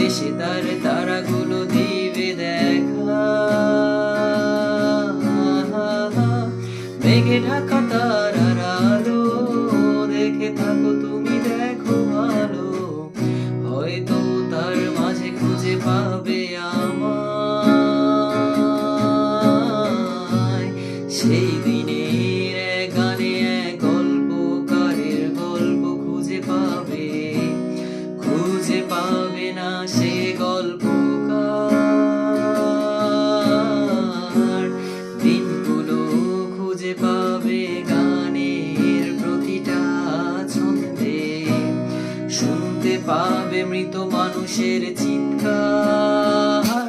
শেষে তার তারাগুলো দিবে দেখা। মেঘে ঢাকা তারার আলো, দেখে থাকো তুমি দেখো ভালো হয়তো তার মাঝে খুঁজে পাবে পাবে মৃত মানুষের চিৎকার।